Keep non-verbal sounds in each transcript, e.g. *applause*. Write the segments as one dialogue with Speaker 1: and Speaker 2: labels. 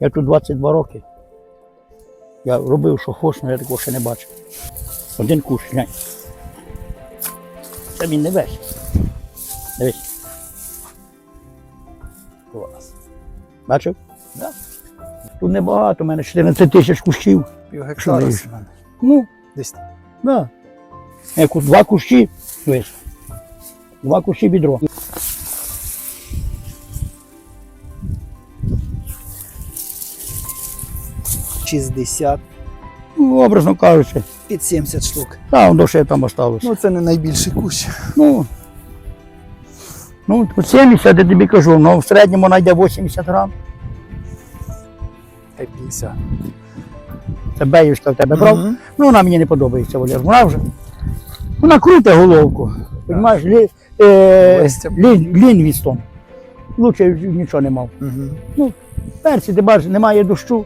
Speaker 1: Я тут 22 роки. Я робив, що хочу, але я такого ще не бачив. Один кущ, глянь. Це він не весь. Дивись. Клас. Бачив? Да. Тут небагато, у мене 14 тисяч кущів.
Speaker 2: Пів гектара. мене.
Speaker 1: Ну,
Speaker 2: Десь
Speaker 1: Да. Як два кущі, дивись. Два кущі відро.
Speaker 2: — 60
Speaker 1: Ну, образно кажучи,
Speaker 2: під 70 штук.
Speaker 1: там до ще там осталося.
Speaker 2: Ну це не найбільший кущ.
Speaker 1: Ну, ну, 70, я тобі кажу, ну в середньому знайде 80 грам.
Speaker 2: Хай 50.
Speaker 1: Це беюшка в тебе брав.
Speaker 2: Мгм.
Speaker 1: Ну, вона мені не подобається, Валер. Вона вже. Вона круте головку. Понимаєш, лі, е,
Speaker 2: Листя.
Speaker 1: лін, лінвістон. Лучше нічого не мав.
Speaker 2: Мгм.
Speaker 1: Перці, ти бачиш, немає дощу.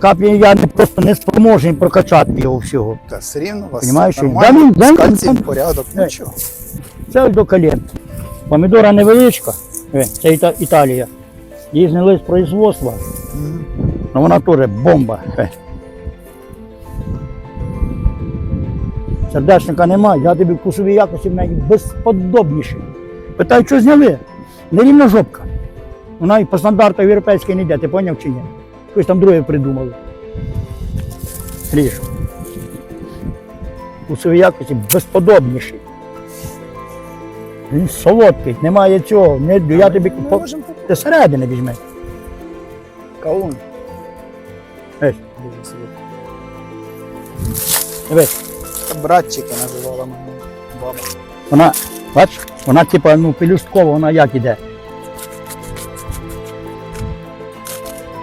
Speaker 1: Каплі я не просто не спроможний прокачати його всього.
Speaker 2: Та все рівно у вас
Speaker 1: Понімаєш,
Speaker 2: нормально,
Speaker 1: Да, він- да,
Speaker 2: порядок,
Speaker 1: Да.
Speaker 2: нічого.
Speaker 1: Це до колін. Помідора невеличка, Е, це Іта- Італія. Її зняли з производства, але вона теж бомба. Е. Сердечника немає, я тобі вкусові якості в неї безподобніші. Питаю, що зняли? Нерівна жопка. Вона і по стандарту європейській не йде, ти поняв чи ні? Щось там друге придумали. Ріж. Вкусові якості безподобніші. Він солодкий, немає цього. Не, я тобі
Speaker 2: Ми
Speaker 1: по-
Speaker 2: можемо
Speaker 1: ти середини візьми.
Speaker 2: Каун.
Speaker 1: Ей.
Speaker 2: Дуже солодкий.
Speaker 1: Дивись,
Speaker 2: Братчики називала мене баба.
Speaker 1: вона, бач, вона типа ну, пелюсткова, вона як іде.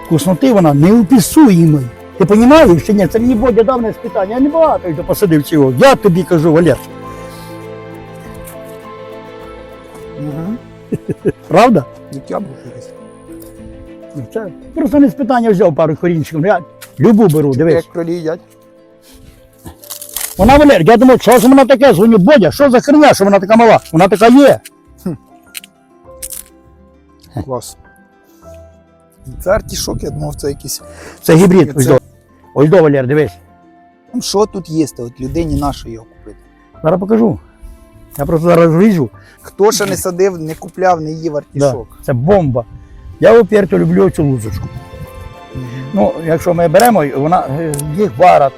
Speaker 1: Вкусноти вона неописуємий. Ти розумієш чи ні? Це мені Бодя дав не спитання, я не багато його посадив цього. Я тобі кажу, Валер,
Speaker 2: Угу. *laughs*
Speaker 1: правда?
Speaker 2: Як яблуко якесь.
Speaker 1: Ну, Це просто не спитання взяв пару корінчиків. Ну, Я любу беру, дивись.
Speaker 2: Як кролі їдять.
Speaker 1: Вона Валер, я думаю, що ж вона таке? Дзвоню, Бодя, що за херня, що вона така мала? Вона така є.
Speaker 2: Клас. Це артішок, я думав, це якийсь.
Speaker 1: Це гібрид.
Speaker 2: Це-.
Speaker 1: Ось до, Валер, дивись.
Speaker 2: Що тут є? От людині нашої його купити.
Speaker 1: Зараз покажу. Я просто зараз ріжу.
Speaker 2: Хто ще не садив, не купляв, не їв
Speaker 1: Да, це бомба. Я оперто люблю цю лузочку.
Speaker 2: Мгм.
Speaker 1: Ну, якщо ми беремо, вона е, їх варять,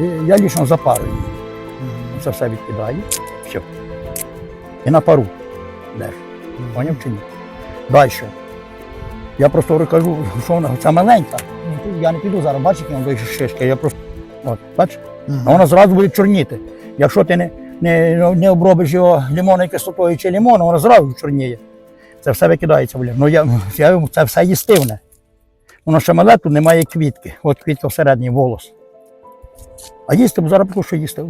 Speaker 1: е, я лічно запарую її.
Speaker 2: Мгм.
Speaker 1: Це все відкидаю. Все. І на пару. Поняв чи ні? Далі. Я просто кажу, що вона ця маленька. Я не піду зараз, бачиш, які вона шишки. Я просто. От, бачиш? А вона зразу буде чорніти. Якщо ти не, не, не обробиш його лимонною кислотою чи лимоном, вона зразу чорніє. Це все викидається, блін. Ну я, я це все їстивне. Воно ще мале, тут немає квітки. От квітка всередині волос. А їсти, бо зараз що їсти.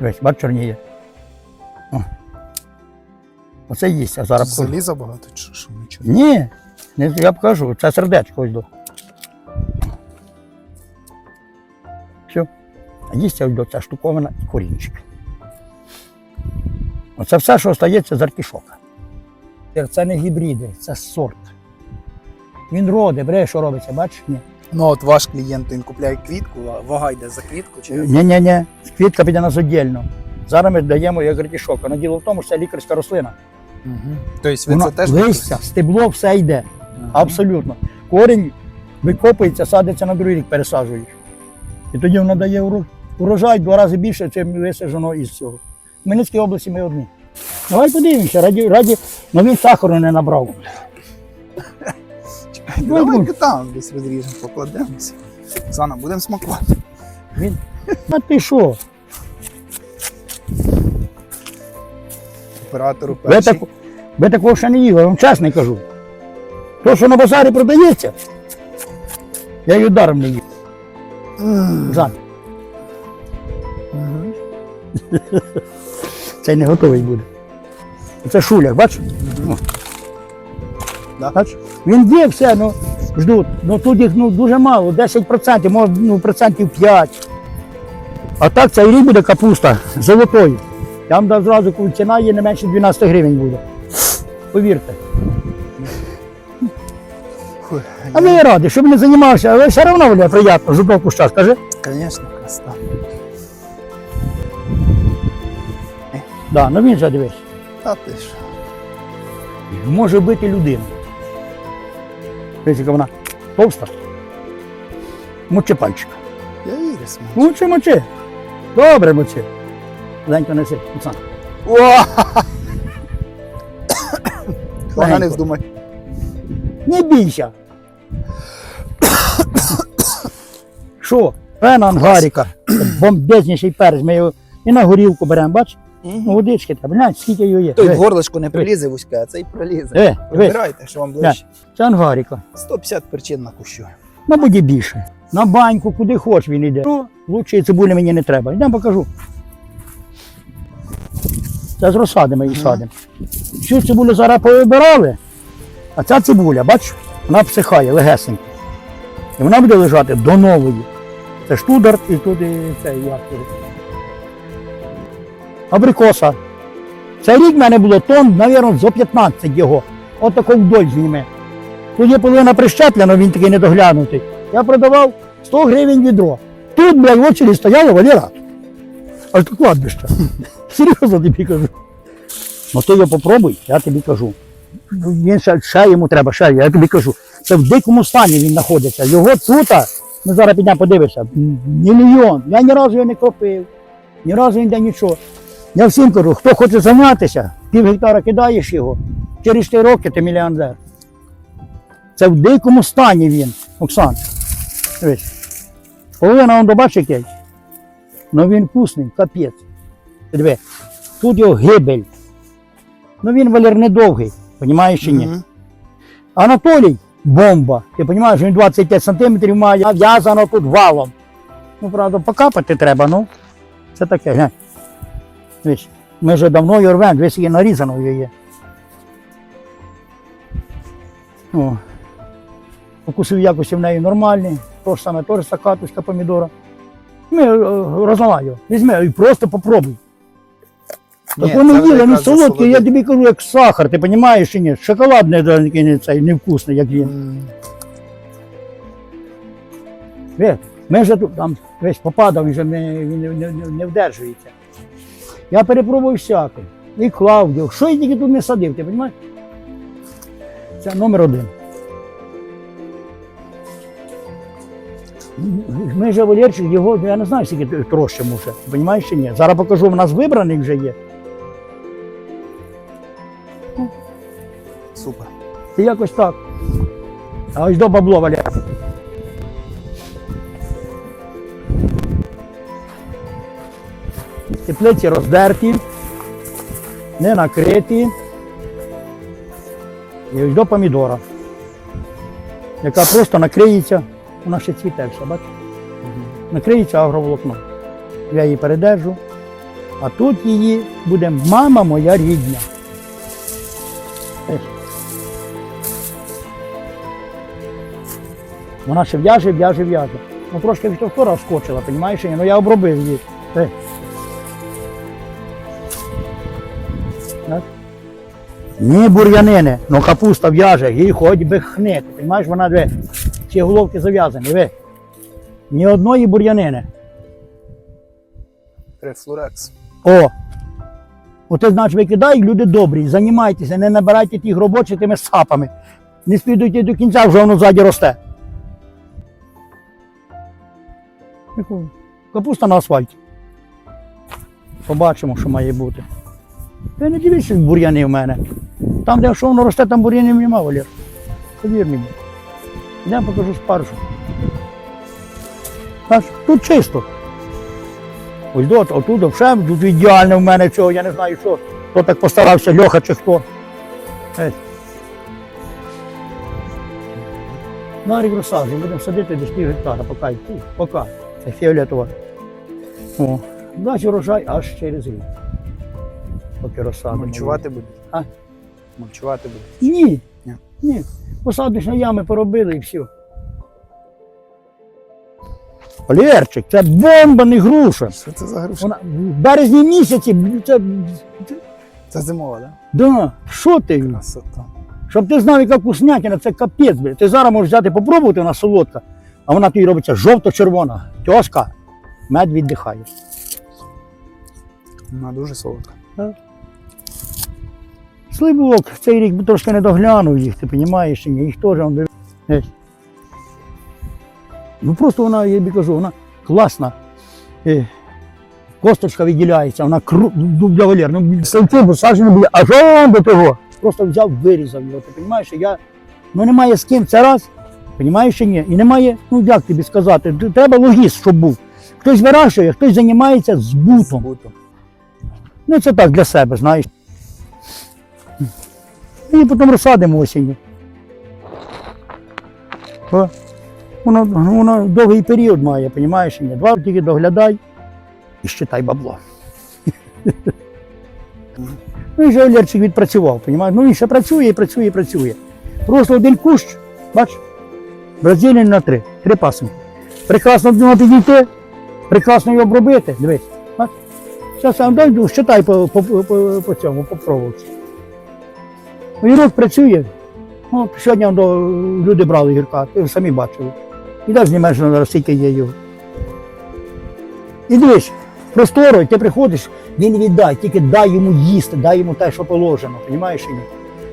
Speaker 1: Дивись, бач, чорніє. Оце їсть, а зараз покажу.
Speaker 2: Заліза багато, чи що нічого.
Speaker 1: Ні, не, я покажу, це сердечко ось до. Все. А їсться ось до ця штуковина і корінчик. Оце все, що остається з артішока. Це не гібриди, це сорт. Він роде, бере, що робиться, бачиш? Ні.
Speaker 2: Ну от ваш клієнт він купляє квітку, а вага йде за квітку чи як?
Speaker 1: Ні, ні, ні. Квітка піде нас віддільно. Зараз ми даємо як артішок. Але діло в тому, що це лікарська рослина.
Speaker 2: Угу. Тобто ви
Speaker 1: Вона
Speaker 2: це теж
Speaker 1: листя, стебло, все йде.
Speaker 2: Ага.
Speaker 1: Абсолютно. Корінь викопується, садиться на другий рік, пересаджуєш. І тоді воно дає урожай два рази більше, ніж висаджено із цього. В Хмельницькій області ми одні. Давай подивимося, раді, раді, ну він сахару не набрав.
Speaker 2: Давайте там десь розріжемо, покладемося. Зана, будемо смакувати.
Speaker 1: Він, а ти що?
Speaker 2: Оператору
Speaker 1: Ви,
Speaker 2: перший.
Speaker 1: так, ви такого ще не їли, я вам чесно кажу. То, що на базарі продається, я її даром не їв. Жан, цей не готовий буде. Це шуляк, бачиш?
Speaker 2: Да.
Speaker 1: Бачиш? Він є все, ну ждуть. Ну тут їх ну, дуже мало, 10%, може ну, процентів 5. А так цей рік буде капуста золотою. Там да, зразу коли ціна є не менше 12 гривень буде. Повірте.
Speaker 2: Дякую.
Speaker 1: А ми раді, щоб не займався, але все одно буде приємно, жодного куща, скажи.
Speaker 2: Звісно, красота.
Speaker 1: Да, ну він же дивись.
Speaker 2: Та ти ж.
Speaker 1: Може бити людину. Дивись, яка вона товста. Мочи пальчика.
Speaker 2: Я вірю смачно.
Speaker 1: Мочи, мочи. Добре мочи. Ленько неси, Оксана.
Speaker 2: Вона не
Speaker 1: Легенько.
Speaker 2: вздумай.
Speaker 1: Не бійся. Що? Пена ангаріка. Бомбезніший перець. Ми його і на горілку беремо, бач? Ну, водички треба. Глянь, скільки його є.
Speaker 2: Той в горлишко не прилізе вузьке, а цей пролізе. Вибирайте, що вам ближче.
Speaker 1: Це ангаріка.
Speaker 2: 150 причин на кущу.
Speaker 1: Мабуть, і більше. На баньку, куди хоч він йде. Ну, лучше цибулі мені не треба. Йдемо покажу. Це з розсади ми її
Speaker 2: Ага.
Speaker 1: садимо. Цю цибулю зараз повибирали, а ця цибуля, бачиш, вона всихає легесенько. І вона буде лежати до нової. Це штудар і тут і цей як. Абрикоса. Цей рік в мене було тонн, мабуть, зо 15 його. От тако вдоль зніме. Тут є половина прищеплена, він такий недоглянутий. Я продавав 100 гривень відро. Тут, блядь, в очері стояло Валера. Аж тут кладбище. *laughs* Серйозно тобі кажу. Ну ти його попробуй, я тобі кажу. Ну, Він ще, ще йому треба, ще, я тобі кажу. Це в дикому стані він знаходиться. Його тут, ми зараз підемо подивишся, мільйон. Я ні разу його не кропив, ні разу ніде нічого. Я всім кажу, хто хоче зайнятися, пів гектара кидаєш його, через 4 роки ти мільйонер. Це в дикому стані він, Оксан. Дивись. Половина он добачить який. Ну він вкусний, капець. Диви. Тут його гибель. Ну він Валер недовгий, розумієш чи ні?
Speaker 2: Мгм.
Speaker 1: Анатолій бомба. Ти розумієш, він 25 сантиметрів має, в'язано тут валом. Ну, правда, покапати треба, ну. Це таке, глянь. Дивись, ми вже давно його рвемо, дивись, її нарізано його є. О. Укусові якості в неї нормальні, то ж саме, теж катушка помідора. Е, розламай його. Візьми і просто попробуй. Так воно їли, він
Speaker 2: якраз
Speaker 1: солодкий, я тобі кажу, як сахар, ти розумієш чи ні? Шоколад не, цей, невкусний, як він.
Speaker 2: М.
Speaker 1: Ви, ми вже тут там весь попадав, вже не, він не, не, не, вдержується. Я перепробував всяке. І Клавдіо, що я тільки тут не садив, ти розумієш? Це номер один. Ми вже Валерчик, його, я не знаю, скільки трощимо вже, розумієш чи ні? Зараз покажу, у нас вибраний вже є.
Speaker 2: Супер.
Speaker 1: Це якось так. А ось до бабло Валер. Теплиці роздерті, не накриті. І ось до помідора, яка просто накриється, вона ще цвіте все, бачиш? Накриється агроволокно. Я її передержу, а тут її буде мама моя рідня. Вона ще в'яже, в'яже, в'яже. Ну трошки від того скочила, розумієш? Ну я обробив її. Е. Так? Ні, бур'янини, ну капуста в'яже, їй хоч би хни. Ти розумієш, вона де, ці головки зав'язані, ви. Ні одної бур'янини.
Speaker 2: Рефлурекс.
Speaker 1: О! Оце значить викидай, люди добрі, займайтеся, не набирайте тих робочих тими сапами. Не спідуйте до кінця, вже воно ззаді росте. Капуста на асфальті. Побачимо, що має бути. Ти не дивися, бур'яни в мене. Там, де що воно росте, там бур'янів нема, Валер. Повір мені. Я покажу спаржу. Тут чисто. Ось до, отут, все, тут ідеально в мене цього, я не знаю що. Хто так постарався, Льоха чи хто. Ей. На рік розсаджуємо, будемо садити десь пів гектара, поки, поки. Це фіолетова. О, далі урожай аж через рік. Поки розсадимо.
Speaker 2: Мульчувати будуть?
Speaker 1: А?
Speaker 2: Мульчувати будуть.
Speaker 1: Ні.
Speaker 2: Ні.
Speaker 1: Ні. Посадочні ями поробили і все. Олєрчик, це бомба, не груша.
Speaker 2: Що це за груша?
Speaker 1: Вона в березні місяці, це,
Speaker 2: Це зимова, так?
Speaker 1: да, що ти?
Speaker 2: Красота.
Speaker 1: Щоб ти знав, яка вкуснятина, це капець, блядь. Ти зараз можеш взяти попробувати, вона солодка, а вона тобі робиться жовто-червона. Тьоска, мед віддихає.
Speaker 2: Вона дуже солодка.
Speaker 1: Сливок цей рік трошки не доглянув їх, ти розумієш, їх теж он. Ну просто вона, я тобі кажу, вона класна. Е, Косточка відділяється, вона кру... ну, бля, Валер, ну сливки посаджені були, аж он до того. Просто взяв, вирізав його. Ти розумієш, я, ну немає з ким, це раз, розумієш ні? І немає, ну як тобі сказати, треба логіст, щоб був. Хтось вирощує, хтось займається збутом.
Speaker 2: Бутом.
Speaker 1: Ну, це так для себе, знаєш. І потім розсадимо осінню. Воно, воно довгий період має, розумієш? Два тільки доглядай і щитай бабло. *laughs* Ну і вже Олєрчик відпрацював, розумієш? Ну він ще працює, і працює, і працює. Просто один кущ, бач, розділений на три, три пасинки. Прекрасно до нього підійти, прекрасно його обробити. Дивись. Бач? Зараз я дойду, считай по, по, по, по цьому, по проволоці. Гірок працює. Ну, сьогодні люди брали гірка, ви самі бачили. І так знімаєш зараз, скільки є його. І дивись, просторо, ти приходиш, він віддай, тільки дай йому їсти, дай йому те, що положено, розумієш?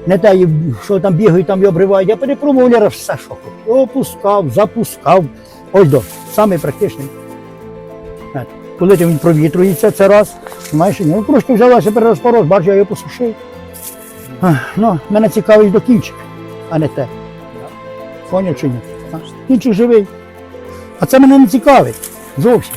Speaker 1: Не те, що там бігають, там і обривають. Я перепробував Лера, все, що хотів. Опускав, запускав. Ось до, самий практичний. Коли ти він провітрується, це раз. Маєш, ну просто взялася перерозпорос, бачиш, я його посушив. А, Ну, мене цікавить до кінчик, а не те. Поняв чи ні? Кінчик живий. А це мене не цікавить. Зовсім.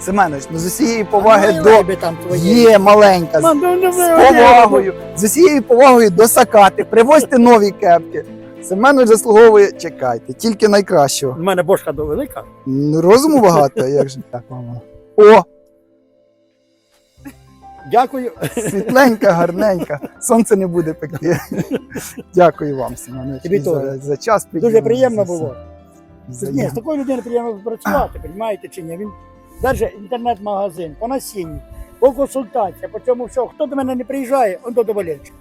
Speaker 2: Семенович, ну з усієї поваги
Speaker 1: Ну,
Speaker 2: до
Speaker 1: там
Speaker 2: є маленька. З
Speaker 1: ну,
Speaker 2: з повагою, з усією повагою до сакати, привозьте нові кепки. Семенович заслуговує, чекайте, тільки найкращого.
Speaker 1: У мене бошка до велика.
Speaker 2: Ну, Розуму багато, як же так, мама. О,
Speaker 1: Дякую.
Speaker 2: світленька, гарненька. Сонце не буде пекти. Дякую вам, Семенович,
Speaker 1: Тобі
Speaker 2: за,
Speaker 1: теж.
Speaker 2: за час.
Speaker 1: Дуже приємно було. Ні, з такою людиною приємно працювати, розумієте чи ні? Він держить інтернет-магазин по насінню, по консультації, по цьому всьому. Хто до мене не приїжджає, он до Валерчика.